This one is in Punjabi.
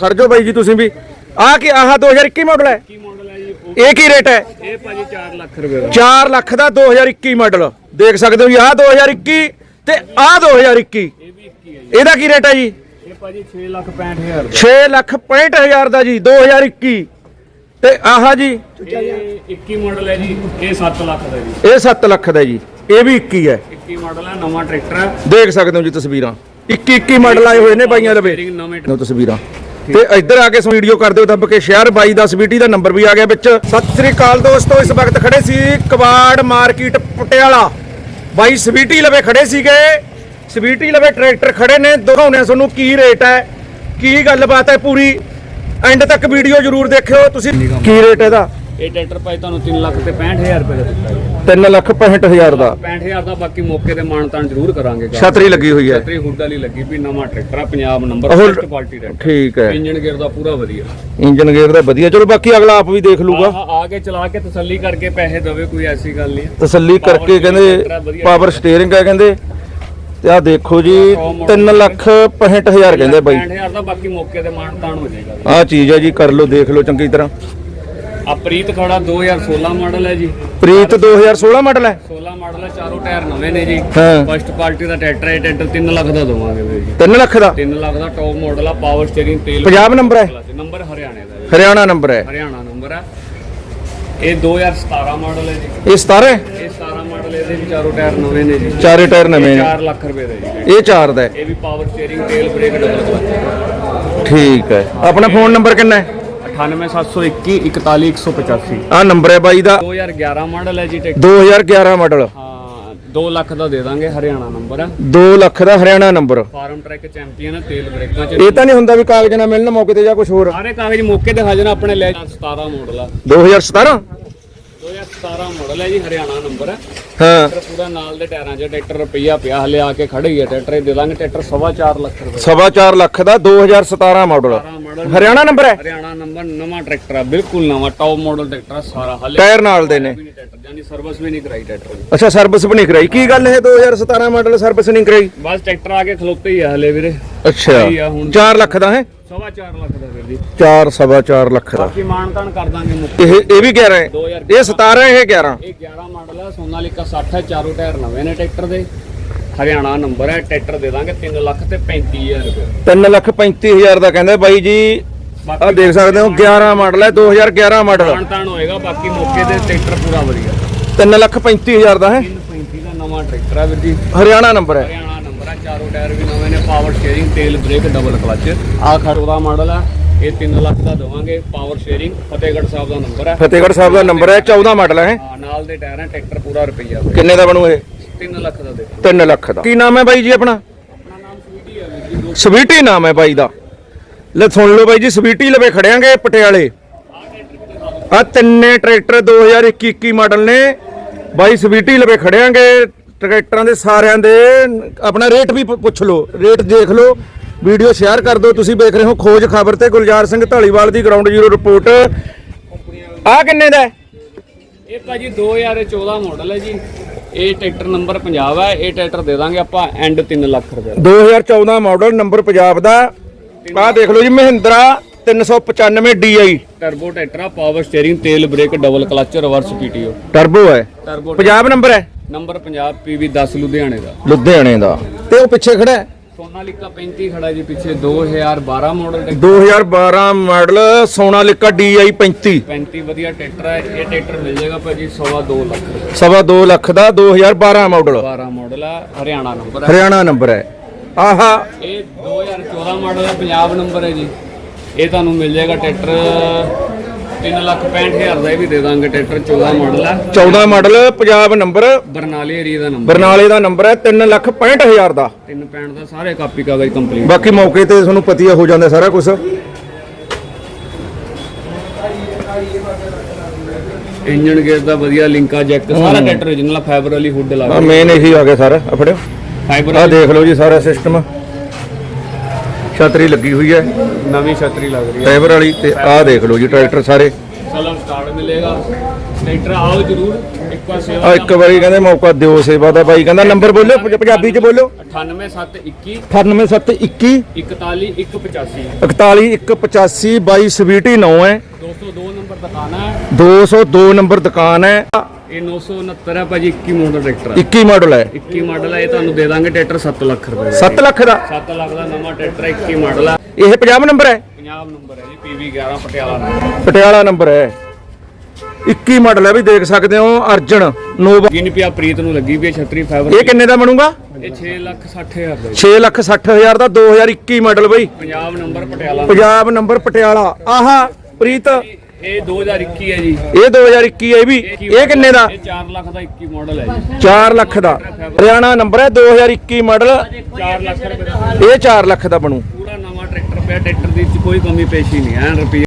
ਖੜ ਜਾਓ ਬਾਈ ਜੀ ਤੁਸੀਂ ਵੀ। ਆਹ ਕੀ ਆਹ 2021 ਮਾਡਲ ਹੈ? ਕੀ ਮਾਡਲ ਹੈ ਜੀ ਇਹ ਕੀ ਰੇਟ ਹੈ? ਇਹ ਭਾਜੀ 4 ਲੱਖ ਰੁਪਏ ਦਾ। 4 ਲੱਖ ਦਾ 2021 ਮਾਡਲ ਦੇਖ ਸਕਦੇ ਹੋ ਜੀ ਆਹ 2021 ਤੇ ਆਹ 2021 ਇਹ ਵੀ 21 ਹੈ ਜੀ। ਇਹਦਾ ਕੀ ਰੇਟ ਹੈ ਜੀ? ਇਹ ਭਾਜੀ 6 ਲੱਖ 65000 ਦਾ। 6 ਲੱਖ 65000 ਦਾ ਜੀ 2021 ਤੇ ਆਹ ਜੀ ਇਹ 21 ਮਾਡਲ ਹੈ ਜੀ ਇਹ 7 ਲੱਖ ਦਾ ਜੀ। ਇਹ 7 ਲੱਖ ਦਾ ਜੀ ਇਹ ਵੀ 21 ਹੈ। 21 ਮਾਡਲ ਹੈ ਨਵਾਂ ਟਰੈਕਟਰ ਹੈ। ਦੇਖ ਸਕਦੇ ਹੋ ਜੀ ਤਸਵੀਰਾਂ। 21 21 ਮਾਡਲ ਆਏ ਹੋਏ ਨੇ ਬਾਈਆਂ ਲਵੇ ਨਵੇਂ ਤਸਵੀਰਾਂ। ਤੇ ਇੱਧਰ ਆ ਕੇ ਵੀਡੀਓ ਕਰ ਦਿਓ ਦੱਬ ਕੇ ਸ਼ਹਿਰ 22 ਦਾ ਸਵੀਟੀ ਦਾ ਨੰਬਰ ਵੀ ਆ ਗਿਆ ਵਿੱਚ। ਸਤਿ ਸ੍ਰੀ ਅਕਾਲ ਦੋਸਤੋ, ਇਸ ਵਕਤ ਖੜੇ ਸੀ ਕਬਾੜ ਮਾਰਕੀਟ ਪਟਿਆਲਾ। ਬਾਈ ਸਵੀਟੀ ਲਵੇ ਖੜੇ ਸੀਗੇ। ਸਵੀਟੀ ਲਵੇ ਟਰੈਕਟਰ ਖੜੇ ਨੇ। ਦਿਖਾਉਣੇ ਆ ਤੁਹਾਨੂੰ ਕੀ ਰੇਟ ਹੈ, ਕੀ ਗੱਲਬਾਤ ਹੈ ਪੂਰੀ। ਐਂਡ ਤੱਕ ਵੀਡੀਓ ਜਰੂਰ ਦੇਖਿਓ। ਤੁਸੀਂ ਕੀ ਰੇਟ ਇਹਦਾ? ਇਹ ਟਰੈਕਟਰ ਭਾਈ ਤੁਹਾਨੂੰ 3 ਲੱਖ ਤੇ 65000 ਰੁਪਏ ਦਾ ਦਿੱਤਾ ਜੀ। 3 ਲੱਖ 65000 ਦਾ। 65000 ਦਾ ਬਾਕੀ ਮੌਕੇ ਤੇ ਮਾਨਤਾਨ ਜ਼ਰੂਰ ਕਰਾਂਗੇ। ਛਤਰੀ ਲੱਗੀ ਹੋਈ ਹੈ। ਛਤਰੀ ਹੁੱਡ ਵਾਲੀ ਲੱਗੀ ਵੀ ਨਵਾਂ ਟਰੈਕਟਰ ਆ ਪੰਜਾਬ ਨੰਬਰ ਉਹ- ਫਸਟ ਕੁਆਲਿਟੀ ਟਰੈਕਟਰ ਠੀਕ ਹੈ। ਇੰਜਨ ਗੇਅਰ ਦਾ ਪੂਰਾ ਵਧੀਆ। ਇੰਜਨ ਗੇਅਰ ਦਾ ਵਧੀਆ। ਚਲੋ ਬਾਕੀ ਅਗਲਾ ਆਪ ਵੀ ਦੇਖ ਲੂਗਾ ਆ ਆ ਕੇ ਚਲਾ ਕੇ ਤਸੱਲੀ ਕਰਕੇ ਪੈਸੇ ਦੇਵੇ ਕੋਈ ਐਸੀ ਗੱਲ ਨਹੀਂ ਹੈ। ਤਸੱਲੀ ਕਰਕੇ ਕਹਿੰਦੇ ਪਾਵਰ ਸਟੀਅਰਿੰਗ ਹੈ ਕਹਿੰਦੇ। ਤੇ ਆ ਦੇਖੋ ਜੀ 3 ਲੱਖ 65000 ਕਹਿੰਦੇ ਬਾਈ। 65000 ਦਾ ਬਾਕੀ ਮੌਕੇ ਤੇ ਮਾਨਤਾਨ ਹੋ ਜਾਏਗਾ। ਆ ਚੀਜ਼ ਹੈ ਜੀ ਕਰ ਲਓ ਦੇਖ ਲਓ ਚੰਗੀ ਤਰ੍ਹਾਂ। ਆ ਪ੍ਰੀਤ ਖੜਾ 2016 ਮਾਡਲ ਹੈ ਜੀ। ਪ੍ਰੀਤ 2016 ਮਾਡਲ ਹੈ? 16 ਮਾਡਲ ਹੈ ਚਾਰੋਂ ਟਾਇਰ ਨਵੇਂ ਨੇ ਜੀ। ਹਾਂ। ਫਸਟ ਕੁਆਲਿਟੀ ਦਾ ਟਰੈਕਟਰ ਹੈ ਟਰੈਕਟਰ 3 ਲੱਖ ਦਾ ਦਵਾਂਗੇ ਵੀਰ ਜੀ। 3 ਲੱਖ ਦਾ? 3 ਲੱਖ ਦਾ ਟੌਪ ਮਾਡਲ ਆ ਪਾਵਰ ਸਟੀਅਰਿੰਗ ਤੇਲ ਪੰਜਾਬ ਨੰਬਰ ਹੈ? ਨੰਬਰ ਹਰਿਆਣੇ ਦਾ ਜੀ। ਹਰਿਆਣਾ ਨੰਬਰ ਹੈ। ਹਰਿਆਣਾ ਨੰਬਰ ਹੈ ਇਹ 2017 ਮਾਡਲ ਹੈ ਜੀ। ਇਹ 17 ਹੈ? ਇਹ 17 ਮਾਡਲ ਇਹਦੇ ਵੀ ਚਾਰੋਂ ਟਾਇਰ ਨਵੇਂ ਨੇ ਜੀ। ਚਾਰੇ ਟਾਇਰ ਨਵੇਂ ਨੇ। 4 ਲੱਖ ਰੁਪਏ ਦਾ ਜੀ। ਇਹ 4 ਦਾ ਹੈ। ਇਹ ਵੀ ਪਾਵਰ ਸਟੀਅਰਿੰਗ ਤੇਲ ਬ੍ਰੇਕ ਡਬਲ ਕਲਚ ਠੀਕ ਹੈ। ਆਪਣਾ ਫੋਨ ਨੰਬਰ ਕਿੰਨਾ ਹੈ? 98721 41185 ਆ ਨੰਬਰ ਹੈ ਬਾਈ ਦਾ। 2011 ਮਾਡਲ ਹੈ ਜੀ ਟਰੈਕਟਰ 2011 ਮਾਡਲ। ਹਾਂ 2 ਲੱਖ ਦਾ ਦੇ ਦਾਂਗੇ ਹਰਿਆਣਾ ਨੰਬਰ ਹੈ। 2 ਲੱਖ ਦਾ Haryana number. Farmtrac champion ਹੈ ਤੇਲ ਬ੍ਰੇਕਾਂ ਚ। ਇਹ ਤਾਂ ਨਹੀਂ ਹੁੰਦਾ ਵੀ ਕਾਗਜ਼ ਨਾ ਮਿਲਣ ਮੌਕੇ ਤੇ ਜਾਂ ਕੁਝ ਹੋਰ। ਸਾਰੇ ਕਾਗਜ਼ ਮੌਕੇ ਤੇ ਹਾਜ਼ਰ ਆਪਣੇ ਲੈ 17 ਮਾਡਲ ਆ। 2017 2017 ਮਾਡਲ ਹੈ ਜੀ ਹਰਿਆਣਾ ਨੰਬਰ ਹੈ। ਹਾਂ। ਪੂਰਾ ਨਾਲ ਦੇ ਟਾਇਰਾਂ 'ਚ ਟਰੈਕਟਰ ਰੁਪਈਆ ਪਿਆ ਹਲੇ ਆ ਕੇ ਖੜੇ ਹੀ ਟਰੈਕਟਰ ਇਹ ਦੇ ਦਾਂਗੇ ਟਰੈਕਟਰ ਸਵਾ ਚਾਰ ਲੱਖ ਰੁਪਏ ਸਵਾ ਲੱਖ ਦਾ 2017 ਮਾਡਲ 17 ਹਰਿਆਣਾ ਨੰਬਰ ਹੈ? ਹਰਿਆਣਾ ਨੰਬਰ ਨਵਾਂ ਟਰੈਕਟਰ ਆ ਬਿਲਕੁਲ ਨਵਾਂ ਟੌਪ ਮਾਡਲ ਟਰੈਕਟਰ ਆ ਸਾਰਾ ਹਲੇ ਟਾਇਰ ਨਾਲ ਦੇ ਨੇ। ਵੀ ਨਹੀਂ ਟਰੈਕਟਰ ਜਾਨੀ ਸਰਵਿਸ ਵੀ ਨਹੀਂ ਕਰਾਈ ਟਰੈਕਟਰ ਦੀ। ਅੱਛਾ ਸਰਵਿਸ ਵੀ ਨਹੀਂ ਕਰਾਈ। ਕੀ ਗੱਲ ਇਹ 2017 ਮਾਡਲ ਸਰਵਿਸ ਨਹੀਂ ਕਰਾਈ? ਬਸ ਟਰੈਕਟਰ ਆ ਕੇ ਖਲੋਤੇ ਹੀ ਆ ਹਲੇ ਵੀਰੇ। ਅੱਛਾ ਸਹੀ ਆ ਹੁਣ। 4 ਲੱਖ ਦਾ ਹੈ? ਸਵਾ ਲੱਖ ਦਾ ਵੀਰ ਜੀ। 4 ਸਵਾ 4 ਲੱਖ ਦਾ। ਬਾਕੀ ਮਾਨਤਾਨ ਕਰ ਦਾਂਗੇ ਮੁੱਕ ਇਹ ਇਹ ਵੀ 11 ਹੈ? 2000 ਇਹ 17 ਇਹ 11 ਇਹ 11 ਮਾਡਲ ਆ ਸੋਨਾਲੀਕਾ 60 ਹੈ ਚਾਰੋਂ ਟਾਇਰ ਨਵੇਂ ਨੇ ਟਰੈਕਟਰ ਦੇ। ਹਰਿਆਣਾ ਨੰਬਰ ਹੈ ਟਰੈਕਟਰ ਦੇ ਦਾਂਗੇ 3 ਲੱਖ ਤੇ 35000 ਰੁਪਏ। 3 ਲੱਖ 35000 ਦਾ ਕਹਿੰਦੇ ਬਾਈ ਜੀ ਆ ਦੇਖ ਸਕਦੇ ਹੋ 11 ਮਾਡਲ ਹੈ 2011 ਮਾਡਲ। ਮਾਨਤਾਨ ਹੋਏਗਾ ਬਾਕੀ ਮੌਕੇ ਤੇ ਟਰੈਕਟਰ ਪੂਰਾ ਵਧੀਆ। 3 ਲੱਖ 35000 ਦਾ ਹੈ? 335 ਦਾ ਨਵਾਂ ਟਰੈਕਟਰ ਆ ਵੀਰ ਜੀ। ਹਰਿਆਣਾ ਨੰਬਰ ਹੈ। ਚਾਰੋਂ ਟਾਇਰ ਵੀ ਨਵੇਂ ਨੇ ਪਾਵਰ ਸ਼ੇਅਰਿੰਗ ਤੇਲ ਬ੍ਰੇਕ ਡਬਲ ਕਲਚ ਆ ਖੜੋਦਾ ਮਾਡਲ ਆ ਇਹ 3 ਲੱਖ ਦਾ ਦਵਾਂਗੇ ਪਾਵਰ ਸ਼ੇਅਰਿੰਗ ਫਤਿਹਗੜ੍ਹ ਸਾਹਿਬ ਦਾ ਨੰਬਰ ਹੈ ਫਤਿਹਗੜ੍ਹ ਸਾਹਿਬ ਦਾ ਨੰਬਰ ਹੈ 14 ਮਾਡਲ ਹੈ ਆ ਨਾਲ ਦੇ ਟਾਇਰ ਹੈ ਟਰੈਕਟਰ ਪੂਰਾ ਰੁਪਈਆ। ਕਿੰਨੇ ਦਾ ਬਣੂ ਇਹ? 3 ਲੱਖ ਦਾ ਦੇ। 3 ਲੱਖ ਦਾ। ਕੀ ਨਾਮ ਹੈ ਬਾਈ ਜੀ ਆਪਣਾ? ਆਪਣਾ ਨਾਮ ਸਵੀਟੀ ਹੈ ਵੀਰ ਜੀ ਸਵੀਟੀ ਨਾਮ ਹੈ ਬਾਈ ਦਾ। ਲੈ ਸੁਣ ਲਓ ਬਾਈ ਜੀ ਸਵੀਟੀ ਲਵੇ ਖੜਿਆਂਗੇ ਪਟਿਆਲੇ। ਆ ਤਿੰਨੇ ਟਰੈਕਟਰ 2021 ਮਾਡਲ ਨੇ। ਬਾਈ ਸਵੀਟੀ ਲਵੇ ਖੜਿਆਂਗੇ ਟਰੈਕਟਰਾਂ ਦੇ ਸਾਰਿਆਂ ਦੇ ਆਪਣਾ ਰੇਟ ਵੀ ਪੁੱਛ ਲਓ ਰੇਟ ਦੇਖ ਲਓ ਵੀਡੀਓ ਸ਼ੇਅਰ ਕਰ ਦਿਓ ਤੁਸੀਂ ਵੇਖ ਰਹੇ ਹੋ ਖੋਜ ਖਬਰ ਤੇ ਗੁਲਜ਼ਾਰ ਸਿੰਘ ਢਾਲੀਵਾਲ ਦੀ ਗਰਾਊਂਡ ਜ਼ੀਰੋ ਰਿਪੋਰਟ। ਆ ਕਿੰਨੇ ਦਾ? ਇਹ ਭਾਜੀ 2014 ਮਾਡਲ ਹੈ ਜੀ। ਇਹ ਟਰੈਕਟਰ ਨੰਬਰ ਪੰਜਾਬ ਹੈ ਇਹ ਟਰੈਕਟਰ ਦੇ ਦਾਂਗੇ ਆਪਾਂ ਐਂਡ 3 ਲੱਖ ਰੁਪਏ ਦਾ। 2014 ਮਾਡਲ ਨੰਬਰ ਪੰਜਾਬ ਦਾ। ਆ ਦੇਖ ਲਓ ਜੀ ਮਹਿੰਦਰਾ 395 DI ਟਰਬੋ ਟਰੈਕਟਰ ਆ ਪਾਵਰ ਸਟੀਅਰਿੰਗ ਤੇਲ brake double clutch reverse PTO turbo ਹੈ। ਟਰਬੋ ਪੰਜਾਬ ਨੰਬਰ ਹੈ। ਨੰਬਰ ਪੰਜਾਬ PV 10 ਲੁਧਿਆਣੇ ਦਾ। ਲੁਧਿਆਣੇ ਦਾ। ਤੇ ਉਹ ਪਿੱਛੇ ਖੜਾ ਹੈ? ਸੋਨਾਲੀਕਾ 35 ਖੜਾ ਜੀ ਪਿੱਛੇ 2012 model tractor. 2012 model Sonalika DI 35 35 ਵਧੀਆ ਟਰੈਕਟਰ ਹੈ ਇਹ ਟਰੈਕਟਰ ਮਿਲ ਜਾਏਗਾ ਭਾਜੀ ਸਵਾ 2 ਲੱਖ। ਸਵਾ 2 ਲੱਖ ਦਾ 2012 ਮਾਡਲ 12 ਮਾਡਲ ਆ ਹਰਿਆਣਾ ਨੰਬਰ ਹੈ। ਹਰਿਆਣਾ ਨੰਬਰ ਹੈ। ਆਹਾ। ਇਹ 2014 ਮਾਡਲ ਦਾ ਪੰਜਾਬ ਨੰਬਰ ਹੈ ਜੀ। ਇਹ ਤੁਹਾਨੂੰ ਮਿਲ ਜਾਏਗਾ ਟਰੈਕਟਰ 3 ਲੱਖ 65000 ਦਾ ਇਹ ਵੀ ਦੇ ਦਾਂਗੇ ਟਰੈਕਟਰ 14 ਮਾਡਲ ਆ। 14 ਮਾਡਲ ਪੰਜਾਬ ਨੰਬਰ? ਬਰਨਾਲੇ ਏਰੀਆ ਦਾ ਨੰਬਰ। ਬਰਨਾਲੇ ਦਾ ਨੰਬਰ ਹੈ 3 ਲੱਖ 65000 ਦਾ। ਤਿੰਨ ਪੈਣ ਦਾ ਸਾਰੇ ਕਾਪੀ ਕਾਗਜ਼ ਕੰਪਲੀਟ ਬਾਕੀ ਮੌਕੇ ਤੇ ਤੁਹਾਨੂੰ ਪਤੀਆ ਹੋ ਜਾਂਦਾ ਸਾਰਾ ਕੁਝ ਇੰਜਨ ਗੇਅਰ ਦਾ ਵਧੀਆ ਲਿੰਕਾ ਜੈਕ ਸਾਰਾ ਟਰੈਕਟਰ origignal ਆ ਫਾਈਬਰ ਵਾਲੀ ਹੁੱਡ ਲਾ ਆ ਮੇਨ ਇਹੀ ਆ ਗਿਆ ਸਾਰਾ ਆ ਫੜਿਓ। ਫਾਈਬਰ ਆ ਦੇਖ ਲਓ ਜੀ ਸਾਰਾ ਸਿਸਟਮ ਛਤਰੀ ਲੱਗੀ ਹੋਈ ਹੈ। ਨਵੀਂ ਛਤਰੀ ਲੱਗ ਰਹੀ ਹੈ। ਫਾਈਬਰ ਵਾਲੀ ਤੇ ਆਹ ਦੇਖ ਲਓ ਜੀ ਟਰੈਕਟਰ ਸਾਰੇ। ਸਲਮ ਸਟਾਰਟ ਮਿਲੇਗਾ। ਟਰੈਕਟਰ ਆਓ ਜਰੂਰ ਇੱਕ ਵਾਰ ਸੇਵਾ ਆ ਇੱਕ ਵਾਰੀ ਕਹਿੰਦੇ ਮੌਕਾ ਦਿਓ ਸੇਵਾ ਦਾ ਬਾਈ ਕਹਿੰਦਾ ਨੰਬਰ ਬੋਲੋ ਪੰਜ- ਪੰਜਾਬੀ ਚ ਬੋਲੋ। 98721 98721 41185 41185 ਬਾਈ ਸਵੀਟੀ 9 ਹੈ। 202 ਨੰਬਰ ਦੁਕਾਨ ਹੈ। 202 ਨੰਬਰ ਦੁਕਾਨ ਹੈ। ਇਹ 969 ਹੈ ਭਾਜੀ 21 ਮਾਡਲ ਟਰੈਕਟਰ ਹੈ 21 ਮਾਡਲ ਹੈ 21 ਮਾਡਲ ਹੈ ਇਹ ਤੁਹਾਨੂੰ ਦੇ ਦਾਂਗੇ ਟਰੈਕਟਰ 7 ਲੱਖ ਰੁਪਏ ਦਾ। 7 ਲੱਖ ਦਾ? 7 ਲੱਖ ਦਾ ਨਵਾਂ ਟਰੈਕਟਰ ਹੈ 21 ਮਾਡਲ ਹੈ ਇਹ 50 ਨੰਬਰ ਹੈ ਪੰਜਾਬ ਨੰਬਰ ਹੈ ਜੀ PV 11 Patiala number Patiala number ਹੈ 21 ਮਾਡਲ ਹੈ ਵੀ ਦੇਖ ਸਕਦੇ ਹੋ ਅਰਜਨ ਨੋਵਾ। ਗਿਨ ਪਿਆ ਪ੍ਰੀਤ ਨੂੰ ਲੱਗੀ ਵੀ ਹੈ ਛਤਰੀ ਫਾਈਬਰ ਇਹ ਕਿੰਨੇ ਦਾ ਬਣੂਗਾ? ਇਹ 6 ਲੱਖ 60 ਹਜ਼ਾਰ ਦਾ ਜੀ। 6 ਲੱਖ 60 ਹਜ਼ਾਰ ਦਾ 2021 ਮਾਡਲ ਬਈ। Punjab number Patiala Punjab number Patiala. ਆਹਾ ਪ੍ਰੀਤ ਇਹ 2021 ਹੈ ਜੀ। ਇਹ 2021 ਹੈ ਵੀ। ਇਹ ਕਿੰਨੇ ਦਾ? ਇਹ 4 ਲੱਖ ਦਾ 21 ਮਾਡਲ ਹੈ ਜੀ। 4 ਲੱਖ ਦਾ। ਹਰਿਆਣਾ ਨੰਬਰ ਹੈ 2021 ਮਾਡਲ। 4 ਲੱਖ ਰੁਪਏ ਇਹ 4 ਲੱਖ ਦਾ ਬਣੂ। ਪੂਰਾ ਨਵਾਂ ਟਰੈਕਟਰ ਪਿਆ ਟਰੈਕਟਰ ਦੀ ਕੋਈ ਕਮੀ ਪੇਸ਼ੀ ਨਹੀਂ ਐਨ ਰੁਪਏ